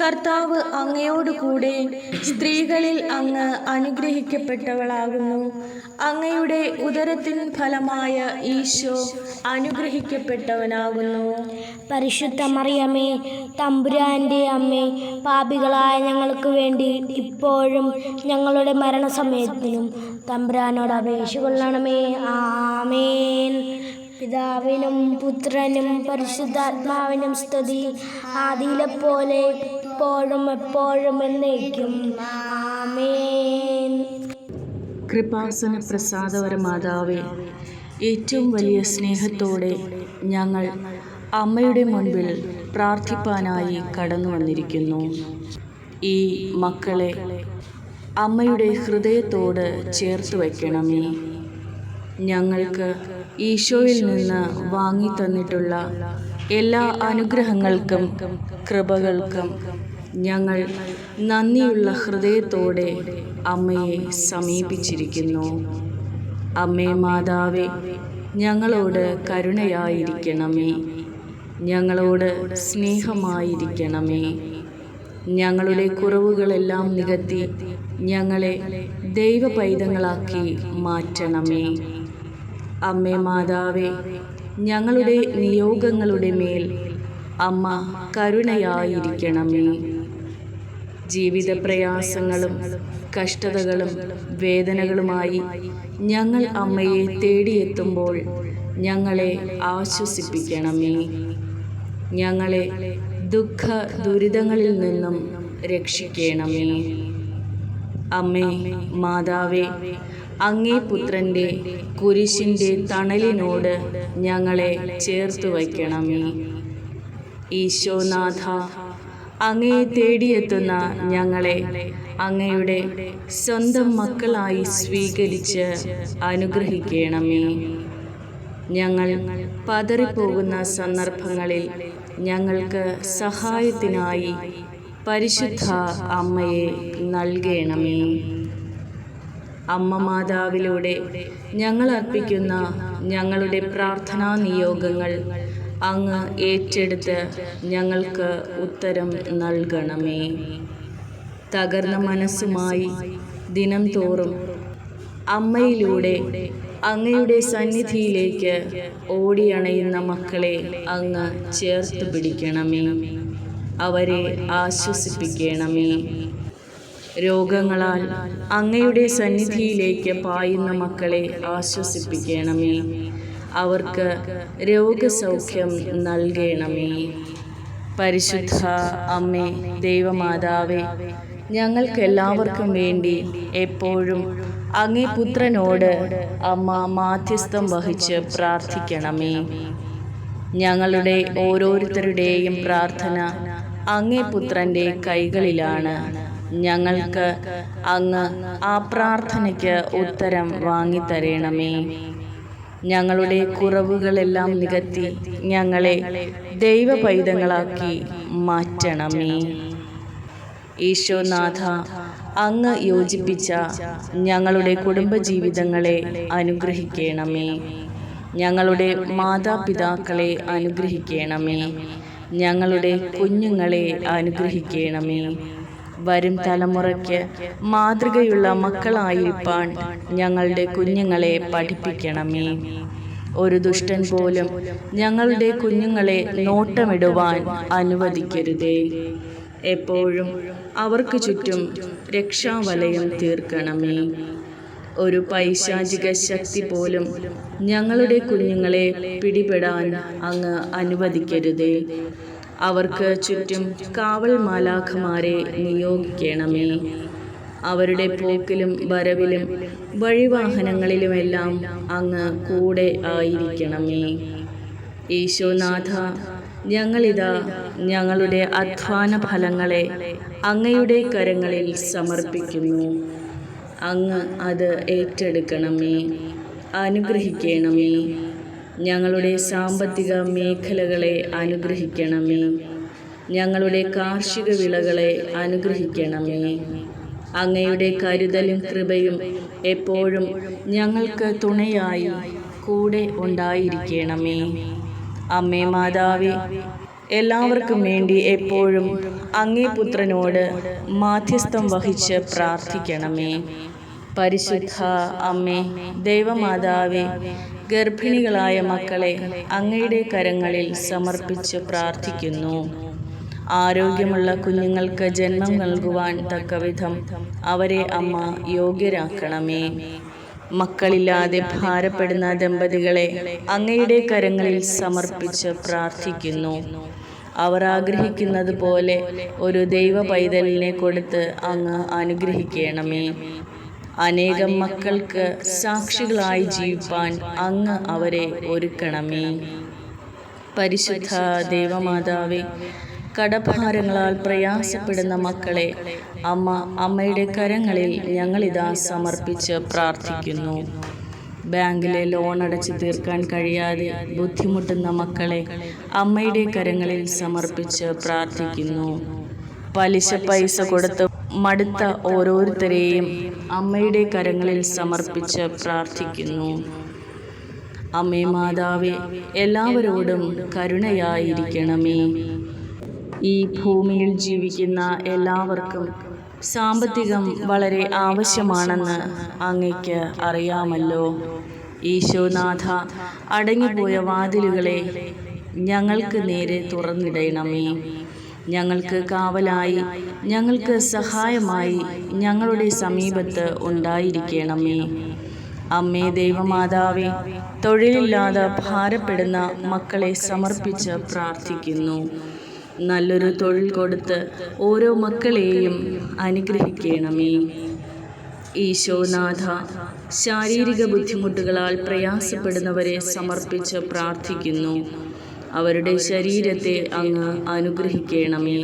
കർത്താവ് അങ്ങയോട് കൂടെ സ്ത്രീകളിൽ അങ്ങ് അനുഗ്രഹിക്കപ്പെട്ടവളാകുന്നു. അങ്ങയുടെ ഉദരത്തിൻ ഫലമായ ഈശോ അനുഗ്രഹിക്കപ്പെട്ടവനാകുന്നു. പരിശുദ്ധ മറിയമ്മേ തമ്പുരാന്റെ അമ്മേ പാപികളായ ഞങ്ങൾക്ക് വേണ്ടി ഇപ്പോഴും ഞങ്ങളുടെ മരണസമയത്തിനും തമ്പുരാനോട് അപേക്ഷ കൊള്ളണമേ. ആമേൻ. പിതാവിനും പുത്രനും പരിശുദ്ധാത്മാവിനും സ്തുതി. ആദിയിലെ പോലെ ഇപ്പോഴും എപ്പോഴും എന്നേക്കും. ആമേൻ. കൃപാസന പ്രസാദവര മാതാവേ ഏറ്റവും വലിയ സ്നേഹത്തോടെ ഞങ്ങൾ അമ്മയുടെ മുൻപിൽ പ്രാർത്ഥിപ്പാനായി കടന്നു വന്നിരിക്കുന്നു. ഈ മക്കളെ അമ്മയുടെ ഹൃദയത്തോട് ചേർത്ത് വയ്ക്കണമേ. ഞങ്ങൾക്ക് ഈശോയിൽ നിന്ന് വാങ്ങി തന്നിട്ടുള്ള എല്ലാ അനുഗ്രഹങ്ങൾക്കും കൃപകൾക്കും ഞങ്ങൾ നന്ദിയുള്ള ഹൃദയത്തോടെ അമ്മയെ സമീപിച്ചിരിക്കുന്നു. അമ്മേ മാതാവേ ഞങ്ങളോട് കരുണയായിരിക്കണമേ. ഞങ്ങളോട് സ്നേഹമായിരിക്കണമേ. ഞങ്ങളുടെ കുറവുകളെല്ലാം നികത്തി ഞങ്ങളെ ദൈവപൈതങ്ങളാക്കി മാറ്റണമേ. അമ്മേ മാതാവേ ഞങ്ങളുടെ നിയോഗങ്ങളുടെ മേൽ അമ്മ കരുണയായിരിക്കണമേ. ജീവിത പ്രയാസങ്ങളും കഷ്ടതകളും വേദനകളുമായി ഞങ്ങൾ അമ്മയെ തേടിയെത്തുമ്പോൾ ഞങ്ങളെ ആശ്വസിപ്പിക്കണമേ. ഞങ്ങളെ ദുഃഖ ദുരിതങ്ങളിൽ നിന്നും രക്ഷിക്കണമേ. അമ്മേ മാതാവേ അങ്ങേ പുത്രന്റെ കുരിശിന്റെ തണലിനോട് ഞങ്ങളെ ചേർത്ത് വയ്ക്കണമേ. ഈശോനാഥ അങ്ങയെ തേടിയെത്തുന്ന ഞങ്ങളെ അങ്ങയുടെ സ്വന്തം മക്കളായി സ്വീകരിച്ച് അനുഗ്രഹിക്കണമേ. ഞങ്ങൾ പതറിപ്പോകുന്ന സന്ദർഭങ്ങളിൽ ഞങ്ങൾക്ക് സഹായത്തിനായി പരിശുദ്ധ അമ്മയെ നൽകണമേ. അമ്മ മാതാവിലൂടെ ഞങ്ങൾ അർപ്പിക്കുന്ന ഞങ്ങളുടെ പ്രാർത്ഥനാ നിയോഗങ്ങൾ അങ്ങ് ഏറ്റെടുത്ത് ഞങ്ങൾക്ക് ഉത്തരം നൽകണമേ. തകർന്ന മനസ്സുമായി ദിനം തോറും അമ്മയിലൂടെ അങ്ങയുടെ സന്നിധിയിലേക്ക് ഓടിയണയുന്ന മക്കളെ അങ്ങ് ചേർത്ത് പിടിക്കണമേ. അവരെ ആശ്വസിപ്പിക്കണമേ. രോഗങ്ങളാൽ അങ്ങയുടെ സന്നിധിയിലേക്ക് പായുന്ന മക്കളെ ആശ്വസിപ്പിക്കണമേ. അവർക്ക് രോഗസൗഖ്യം നൽകണമേ. പരിശുദ്ധ അമ്മേ ദൈവമാതാവേ ഞങ്ങൾക്കെല്ലാവർക്കും വേണ്ടി എപ്പോഴും അങ്ങേ പുത്രനോട് അമ്മ മാധ്യസ്ഥം വഹിച്ച് പ്രാർത്ഥിക്കണമേ. ഞങ്ങളുടെ ഓരോരുത്തരുടെയും പ്രാർത്ഥന അങ്ങേ പുത്രന്റെ കൈകളിലാണ്. ഞങ്ങൾക്ക് അങ്ങ് ആ പ്രാർത്ഥനയ്ക്ക് ഉത്തരം വാങ്ങിത്തരണമേ. ഞങ്ങളുടെ കുറവുകളെല്ലാം നികത്തി ഞങ്ങളെ ദൈവപൈതങ്ങളാക്കി മാറ്റണമേ. ഈശോനാഥ അങ്ങ് യോജിപ്പിച്ച ഞങ്ങളുടെ കുടുംബജീവിതങ്ങളെ അനുഗ്രഹിക്കണമേ. ഞങ്ങളുടെ മാതാപിതാക്കളെ അനുഗ്രഹിക്കണമേ. ഞങ്ങളുടെ കുഞ്ഞുങ്ങളെ അനുഗ്രഹിക്കണമേ. വരും തലമുറയ്ക്ക് മാതൃകയുള്ള മക്കളായിരിക്കാൻ ഞങ്ങളുടെ കുഞ്ഞുങ്ങളെ പഠിപ്പിക്കണമേ. ഒരു ദുഷ്ടൻ പോലും ഞങ്ങളുടെ കുഞ്ഞുങ്ങളെ നോട്ടമിടുവാൻ അനുവദിക്കരുതേ. എപ്പോഴും അവർക്ക് ചുറ്റും രക്ഷാവലയം തീർക്കണമേ. ഒരു പൈശാചിക ശക്തി പോലും ഞങ്ങളുടെ കുഞ്ഞുങ്ങളെ പിടിപെടാൻ അങ്ങ് അനുവദിക്കരുതേ. അവർക്ക് ചുറ്റും കാവൽ മാലാഖമാരെ നിയോഗിക്കണമേ. അവരുടെ പോക്കിലും വരവിലും വഴിവാഹനങ്ങളിലുമെല്ലാം അങ്ങ് കൂടെ ആയിരിക്കണമേ. യേശുനാഥ ഞങ്ങളിതാ ഞങ്ങളുടെ അധ്വാന ഫലങ്ങളെ അങ്ങയുടെ കരങ്ങളിൽ സമർപ്പിക്കുന്നു. അങ്ങ് അത് ഏറ്റെടുക്കണമേ. അനുഗ്രഹിക്കണമേ. ഞങ്ങളുടെ സാമ്പത്തിക മേഖലകളെ അനുഗ്രഹിക്കണമേ. ഞങ്ങളുടെ കാർഷിക വിളകളെ അനുഗ്രഹിക്കണമേ. അങ്ങയുടെ കരുതലും കൃപയും എപ്പോഴും ഞങ്ങൾക്ക് തുണയായി കൂടെ ഉണ്ടായിരിക്കണമേ. അമ്മേ മാതാവേ എല്ലാവർക്കും വേണ്ടി എപ്പോഴും അങ്ങേ പുത്രനോട് മാധ്യസ്ഥം വഹിച്ച് പ്രാർത്ഥിക്കണമേ. പരിശുദ്ധ അമ്മേ ദൈവമാതാവേ ഗർഭിണികളായ മക്കളെ അങ്ങയുടെ കരങ്ങളിൽ സമർപ്പിച്ച് പ്രാർത്ഥിക്കുന്നു. ആരോഗ്യമുള്ള കുഞ്ഞുങ്ങൾക്ക് ജന്മം നൽകുവാൻ തക്കവിധം അവരെ അമ്മ യോഗ്യരാക്കണമേ. മക്കളില്ലാതെ ഭാരപ്പെടുന്ന ദമ്പതികളെ അങ്ങയുടെ കരങ്ങളിൽ സമർപ്പിച്ച് പ്രാർത്ഥിക്കുന്നു. അവർ ആഗ്രഹിക്കുന്നത് പോലെ ഒരു ദൈവ പൈതലിനെ കൊടുത്ത് അങ്ങ് അനുഗ്രഹിക്കണമേ. അനേകം മക്കൾക്ക് സാക്ഷികളായി ജീവിപ്പാൻ അങ്ങ് അവരെ ഒരുക്കണമേ. പരിശുദ്ധ ദേവമാതാവേ കടഭാരങ്ങളാൽ പ്രയാസപ്പെടുന്ന മക്കളെ അമ്മ അമ്മയുടെ കരങ്ങളിൽ ഞങ്ങളിതാ സമർപ്പിച്ച് പ്രാർത്ഥിക്കുന്നു. ബാങ്കിലെ ലോൺ അടച്ചു തീർക്കാൻ കഴിയാതെ ബുദ്ധിമുട്ടുന്ന മക്കളെ അമ്മയുടെ കരങ്ങളിൽ സമർപ്പിച്ച് പ്രാർത്ഥിക്കുന്നു. പലിശ പൈസ കൊടുത്ത് മടുത്ത ഓരോരുത്തരെയും അമ്മയുടെ കരങ്ങളിൽ സമർപ്പിച്ച് പ്രാർത്ഥിക്കുന്നു. അമ്മേ മാതാവേ എല്ലാവരോടും കരുണയായിരിക്കണമേ. ഈ ഭൂമിയിൽ ജീവിക്കുന്ന എല്ലാവർക്കും സാമ്പത്തികം വളരെ ആവശ്യമാണെന്ന് അങ്ങയ്ക്ക് അറിയാമല്ലോ. ഈശോനാഥ അടങ്ങിപ്പോയ വാതിലുകളെ ഞങ്ങൾക്ക് നേരെ തുറന്നിടയണമേ ഞങ്ങൾക്ക് കാവലായി ഞങ്ങൾക്ക് സഹായമായി ഞങ്ങളുടെ സമീപത്ത് ഉണ്ടായിരിക്കണമേ. അമ്മേ ദൈവമാതാവേ തൊഴിലില്ലാതെ ഭാരപ്പെടുന്ന മക്കളെ സമർപ്പിച്ച് പ്രാർത്ഥിക്കുന്നു. നല്ലൊരു തൊഴിൽ കൊടുത്ത് ഓരോ മക്കളെയും അനുഗ്രഹിക്കണമേ. ഈശോനാഥ ശാരീരിക ബുദ്ധിമുട്ടുകളാൽ പ്രയാസപ്പെടുന്നവരെ സമർപ്പിച്ച് പ്രാർത്ഥിക്കുന്നു. അവരുടെ ശരീരത്തെ അങ്ങ് അനുഗ്രഹിക്കണമേ.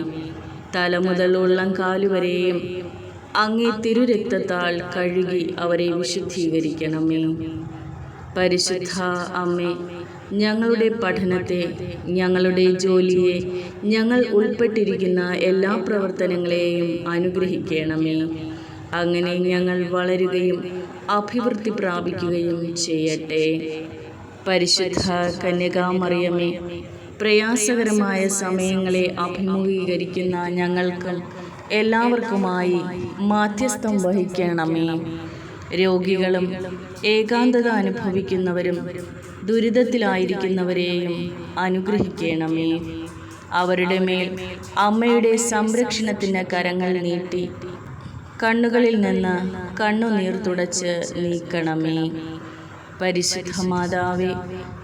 തല മുതൽ ഉള്ളം കാലുവരെയും അങ്ങേ തിരുരക്തത്താൽ കഴുകി അവരെ വിശുദ്ധീകരിക്കണമേ. പരിശുദ്ധ അമ്മേ ഞങ്ങളുടെ പഠനത്തെ ഞങ്ങളുടെ ജോലിയെ ഞങ്ങൾ ഉൾപ്പെട്ടിരിക്കുന്ന എല്ലാ പ്രവർത്തനങ്ങളെയും അനുഗ്രഹിക്കണമേ. അങ്ങനെ ഞങ്ങൾ വളരുകയും അഭിവൃദ്ധി പ്രാപിക്കുകയും ചെയ്യട്ടെ. പരിശുദ്ധ കന്യകാമറിയമേ പ്രയാസകരമായ സമയങ്ങളെ അഭിമുഖീകരിക്കുന്ന ഞങ്ങൾക്ക് എല്ലാവർക്കുമായി മാധ്യസ്ഥം വഹിക്കണമേ. രോഗികളും ഏകാന്തത അനുഭവിക്കുന്നവരും ദുരിതത്തിലായിരിക്കുന്നവരെയും അനുഗ്രഹിക്കണമേ. അവരുടെ മേൽ അമ്മയുടെ സംരക്ഷണത്തിന് കരങ്ങൾ നീട്ടി കണ്ണുകളിൽ നിന്ന് കണ്ണുനീർ തുടച്ച് നീക്കണമേ. പരിശുദ്ധ മാതാവെ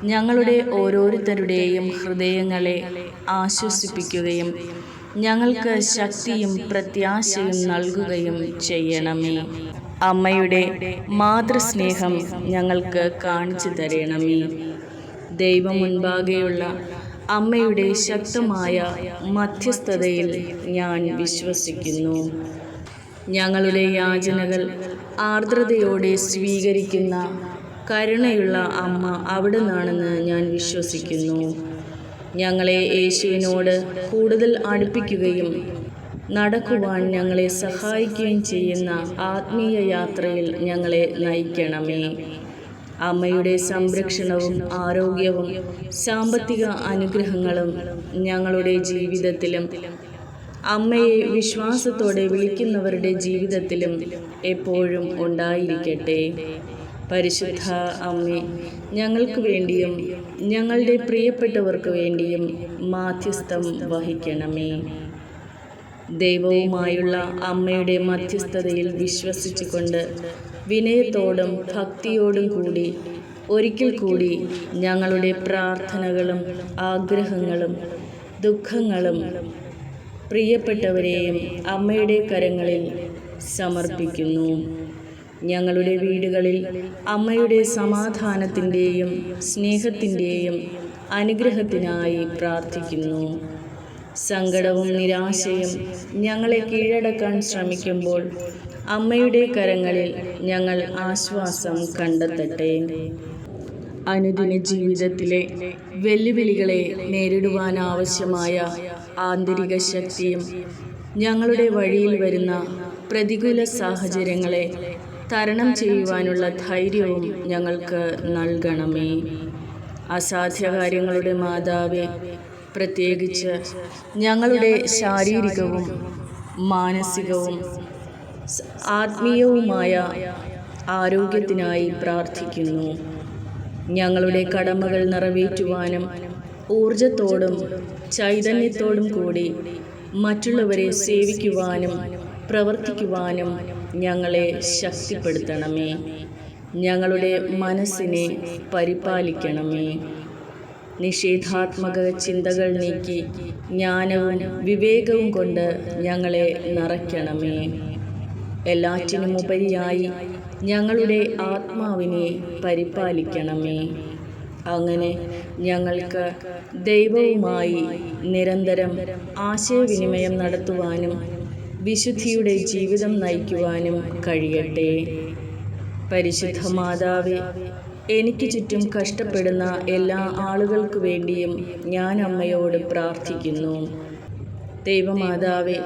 ഞങ്ങളുടെ ഓരോരുത്തരുടെയും ഹൃദയങ്ങളെ ആശ്വസിപ്പിക്കുകയും ഞങ്ങൾക്ക് ശക്തിയും പ്രത്യാശയും നൽകുകയും ചെയ്യണമേ. അമ്മയുടെ മാതൃസ്നേഹം ഞങ്ങൾക്ക് കാണിച്ചു തരണമേ. ദൈവം മുൻപാകെയുള്ള അമ്മയുടെ ശക്തമായ മധ്യസ്ഥതയിൽ ഞാൻ വിശ്വസിക്കുന്നു. ഞങ്ങളുടെ യാചനകൾ ആർദ്രതയോടെ സ്വീകരിക്കുന്ന കരുണയുള്ള അമ്മ അവിടെ നിന്നാണെന്ന് ഞാൻ വിശ്വസിക്കുന്നു. ഞങ്ങളെ യേശുവിനോട് കൂടുതൽ അടുപ്പിക്കുകയും നടക്കുവാൻ ഞങ്ങളെ സഹായിക്കുകയും ചെയ്യുന്ന ആത്മീയ യാത്രയിൽ ഞങ്ങളെ നയിക്കണമേ. അമ്മയുടെ സംരക്ഷണവും ആരോഗ്യവും സാമ്പത്തിക അനുഗ്രഹങ്ങളും ഞങ്ങളുടെ ജീവിതത്തിലും അമ്മയെ വിശ്വാസത്തോടെ വിളിക്കുന്നവരുടെ ജീവിതത്തിലും എപ്പോഴും ഉണ്ടായിരിക്കട്ടെ. പരിശുദ്ധ അമ്മ ഞങ്ങൾക്ക് വേണ്ടിയും ഞങ്ങളുടെ പ്രിയപ്പെട്ടവർക്ക് വേണ്ടിയും മാധ്യസ്ഥം വഹിക്കണമേ. ദൈവവുമായുള്ള അമ്മയുടെ മധ്യസ്ഥതയിൽ വിശ്വസിച്ചുകൊണ്ട് വിനയത്തോടും ഭക്തിയോടും കൂടി ഒരിക്കൽ കൂടി ഞങ്ങളുടെ പ്രാർത്ഥനകളും ആഗ്രഹങ്ങളും ദുഃഖങ്ങളും പ്രിയപ്പെട്ടവരെയും അമ്മയുടെ കരങ്ങളിൽ സമർപ്പിക്കുന്നു. ഞങ്ങളുടെ വീടുകളിൽ അമ്മയുടെ സമാധാനത്തിന്റെയും സ്നേഹത്തിന്റെയും അനുഗ്രഹത്തിനായി പ്രാർത്ഥിക്കുന്നു. സങ്കടവും നിരാശയും ഞങ്ങളെ കീഴടക്കാൻ ശ്രമിക്കുമ്പോൾ അമ്മയുടെ കരങ്ങളിൽ ഞങ്ങൾ ആശ്വാസം കണ്ടെത്തട്ടെ. അനുദിന ജീവിതത്തിലെ വെല്ലുവിളികളെ നേരിടുവാനാവശ്യമായ ആന്തരിക ശക്തിയും ഞങ്ങളുടെ വഴിയിൽ വരുന്ന പ്രതികൂല സാഹചര്യങ്ങളെ തരണം ചെയ്യുവാനുള്ള ധൈര്യവും ഞങ്ങൾക്ക് നൽകണമേ. അസാധ്യ കാര്യങ്ങളുടെ മാതാവേ പ്രത്യേകിച്ച് ഞങ്ങളുടെ ശാരീരികവും മാനസികവും ആത്മീയവുമായ ആരോഗ്യത്തിനായി പ്രാർത്ഥിക്കുന്നു. ഞങ്ങളുടെ കടമകൾ നിറവേറ്റുവാനും ഊർജത്തോടും ചൈതന്യത്തോടും കൂടി മറ്റുള്ളവരെ സേവിക്കുവാനും പ്രവർത്തിക്കുവാനും ഞങ്ങളെ ശക്തിപ്പെടുത്തണമേ. ഞങ്ങളുടെ മനസ്സിനെ പരിപാലിക്കണമേ. നിഷേധാത്മക ചിന്തകൾ നീക്കി ജ്ഞാനവും വിവേകവും കൊണ്ട് ഞങ്ങളെ നിറയ്ക്കണമേ. എല്ലാറ്റിനും ഉപരിയായി ഞങ്ങളുടെ ആത്മാവിനെ പരിപാലിക്കണമേ. അങ്ങനെ ഞങ്ങൾക്ക് ദൈവവുമായി നിരന്തരം ആശയവിനിമയം നടത്തുവാനും വിശുദ്ധിയുടെ ജീവിതം നയിക്കുവാനും കഴിയട്ടെ. പരിശുദ്ധ മാതാവേ എനിക്ക് ചുറ്റും കഷ്ടപ്പെടുന്ന എല്ലാ ആളുകൾക്കു വേണ്ടിയും ഞാൻ അമ്മയോട് പ്രാർത്ഥിക്കുന്നു. ദൈവമാതാവേ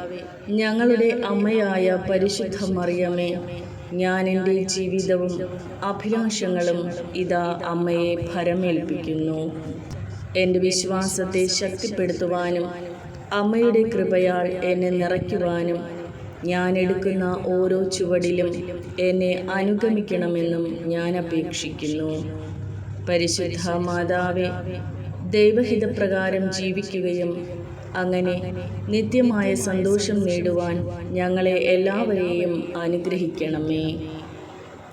ഞങ്ങളുടെ അമ്മയായ പരിശുദ്ധ മറിയമേ ഞാൻ എന്റെ ജീവിതവും അഭിലാഷങ്ങളും ഇതാ അമ്മയെ ഭരമേൽപ്പിക്കുന്നു. എന്റെ വിശ്വാസത്തെ ശക്തിപ്പെടുത്തുവാനും അമ്മയുടെ കൃപയാൽ എന്നെ നിറയ്ക്കുവാനും ഞാൻ എടുക്കുന്ന ഓരോ ചുവടിലും എന്നെ അനുഗമിക്കണമെന്നും ഞാൻ അപേക്ഷിക്കുന്നു. പരിശുദ്ധ മാതാവെ ദൈവഹിതപ്രകാരം ജീവിക്കുകയും അങ്ങനെ നിത്യമായ സന്തോഷം നേടുവാൻ ഞങ്ങളെ എല്ലാവരെയും അനുഗ്രഹിക്കണമേ.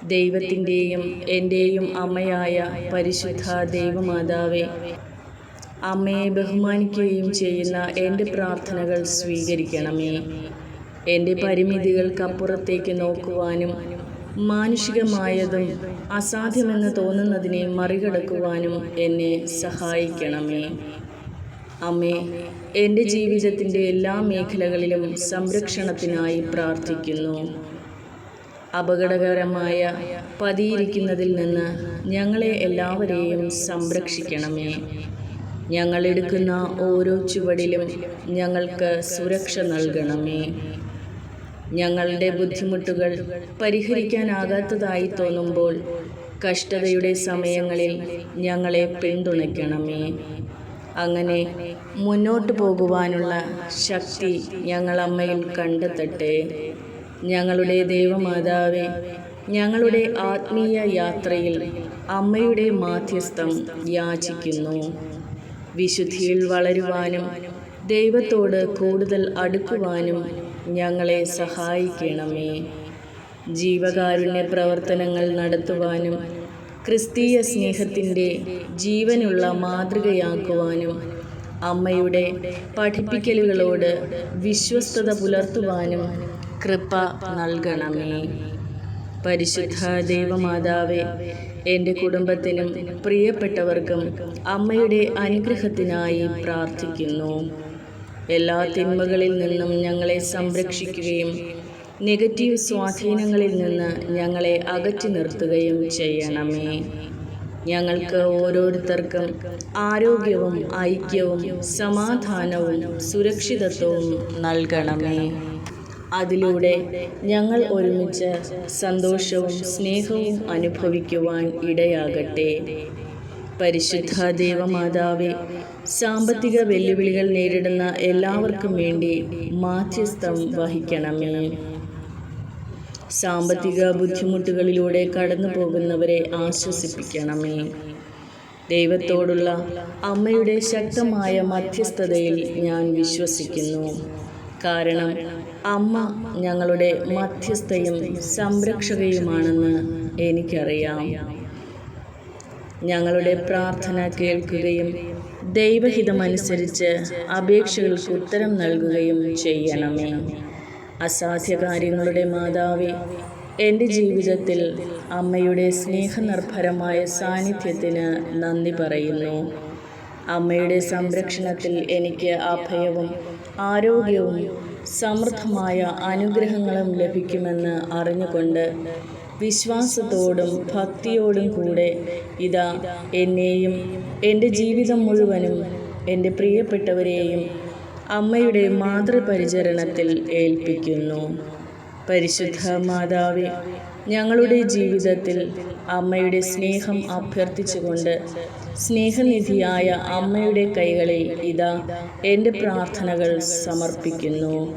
ദൈവത്തിന്റെയും എന്റെയും അമ്മയായ പരിശുദ്ധ ദൈവമാതാവെ അമ്മയെ ബഹുമാനിക്കുകയും ചെയ്യുന്ന എന്റെ പ്രാർത്ഥനകൾ സ്വീകരിക്കണമേ. എന്റെ പരിമിതികൾക്കപ്പുറത്തേക്ക് നോക്കുവാനും മാനുഷികമായതും അസാധ്യമെന്ന് തോന്നുന്നതിനെ മറികടക്കുവാനും എന്നെ സഹായിക്കണമേ. അമ്മേ എന്റെ ജീവിതത്തിന്റെ എല്ലാ മേഖലകളിലും സംരക്ഷണത്തിനായി പ്രാർത്ഥിക്കുന്നു. അപകടകരമായ പതിയിരിക്കുന്നതിൽ നിന്ന് ഞങ്ങളെ എല്ലാവരെയും സംരക്ഷിക്കണമേ. ഞങ്ങളെടുക്കുന്ന ഓരോ ചുവടിലും ഞങ്ങൾക്ക് സുരക്ഷ നൽകണമേ. ഞങ്ങളുടെ ബുദ്ധിമുട്ടുകൾ പരിഹരിക്കാനാകാത്തതായി തോന്നുമ്പോൾ കഷ്ടതയുടെ സമയങ്ങളിൽ ഞങ്ങളെ പിന്തുണയ്ക്കണമേ. അങ്ങനെ മുന്നോട്ട് പോകുവാനുള്ള ശക്തി ഞങ്ങളമ്മയിൽ കണ്ടെത്തട്ടെ. ഞങ്ങളുടെ ദൈവമാതാവെ ഞങ്ങളുടെ ആത്മീയ യാത്രയിൽ അമ്മയുടെ മാധ്യസ്ഥം യാചിക്കുന്നു. വിശുദ്ധിയിൽ വളരുവാനും ദൈവത്തോട് കൂടുതൽ അടുക്കുവാനും ഞങ്ങളെ സഹായിക്കണമേ. ജീവകാരുണ്യ പ്രവർത്തനങ്ങൾ നടത്തുവാനും ക്രിസ്തീയ സ്നേഹത്തിന്റെ ജീവനുള്ള മാതൃകയാക്കുവാനും അമ്മയുടെ പഠിപ്പിക്കലുകളോട് വിശ്വസ്തത പുലർത്തുവാനും കൃപ നൽകണമേ. പരിശുദ്ധ ദൈവമാതാവേ എന്റെ കുടുംബത്തിനും പ്രിയപ്പെട്ടവർക്കും അമ്മയുടെ അനുഗ്രഹത്തിനായി പ്രാർത്ഥിക്കുന്നു. എല്ലാ തിന്മകളിൽ നിന്നും ഞങ്ങളെ സംരക്ഷിക്കുകയും നെഗറ്റീവ് സ്വാധീനങ്ങളിൽ നിന്ന് ഞങ്ങളെ അകറ്റി നിർത്തുകയും ചെയ്യണമേ. ഞങ്ങൾക്ക് ഓരോരുത്തർക്കും ആരോഗ്യവും ഐക്യവും സമാധാനവും സുരക്ഷിതത്വവും നൽകണമേ. അതിലൂടെ ഞങ്ങൾ ഒരുമിച്ച് സന്തോഷവും സ്നേഹവും അനുഭവിക്കുവാൻ ഇടയാകട്ടെ. പരിശുദ്ധ ദേവമാതാവെ സാമ്പത്തിക വെല്ലുവിളികൾ നേരിടുന്ന എല്ലാവർക്കും വേണ്ടി മാധ്യസ്ഥം വഹിക്കണമേ. സാമ്പത്തിക ബുദ്ധിമുട്ടുകളിലൂടെ കടന്നു പോകുന്നവരെ ആശ്വസിപ്പിക്കണമേ. ദൈവത്തോടുള്ള അമ്മയുടെ ശക്തമായ മധ്യസ്ഥതയിൽ ഞാൻ വിശ്വസിക്കുന്നു. കാരണം അമ്മ ഞങ്ങളുടെ മധ്യസ്ഥയും സംരക്ഷകയുമാണെന്ന് എനിക്കറിയാം. ഞങ്ങളുടെ പ്രാർത്ഥന കേൾക്കുകയും ദൈവഹിതമനുസരിച്ച് അപേക്ഷകൾക്ക് ഉത്തരം നൽകുകയും ചെയ്യണമേ. അസാധ്യ കാര്യങ്ങളുടെ മാതാവേ എന്റെ ജീവിതത്തിൽ അമ്മയുടെ സ്നേഹനിർഭരമായ സാന്നിധ്യത്തിന് നന്ദി പറയുന്നു. അമ്മയുടെ സംരക്ഷണത്തിൽ എനിക്ക് അഭയവും ആരോഗ്യവും സമൃദ്ധമായ അനുഗ്രഹങ്ങളും ലഭിക്കുമെന്ന് അറിഞ്ഞുകൊണ്ട് വിശ്വാസത്തോടും ഭക്തിയോടും കൂടെ ഇതാ എന്നെയും എന്റെ ജീവിതം മുഴുവനും എന്റെ പ്രിയപ്പെട്ടവരെയും അമ്മയുടെ മാതൃപരിചരണത്തിൽ ഏൽപ്പിക്കുന്നു. പരിശുദ്ധ മാതാവെ ഞങ്ങളുടെ ജീവിതത്തിൽ അമ്മയുടെ സ്നേഹം അഭ്യർത്ഥിച്ചുകൊണ്ട് സ്നേഹനിധിയായ അമ്മയുടെ കൈകളിൽ ഇതാ എന്റെ പ്രാർത്ഥനകൾ സമർപ്പിക്കുന്നു.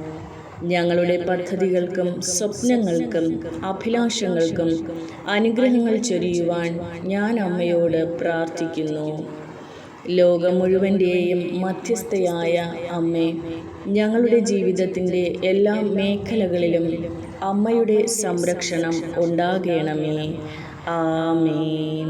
ഞങ്ങളുടെ പദ്ധതികൾക്കും സ്വപ്നങ്ങൾക്കും അഭിലാഷങ്ങൾക്കും അനുഗ്രഹങ്ങൾ ചൊരിയുവാൻ ഞാൻ അമ്മയോട് പ്രാർത്ഥിക്കുന്നു. ലോകം മുഴുവന്റെയും മധ്യസ്ഥയായ അമ്മേ ഞങ്ങളുടെ ജീവിതത്തിന്റെ എല്ലാ മേഖലകളിലും അമ്മയുടെ സംരക്ഷണം ഉണ്ടാകണമേ. ആമേൻ.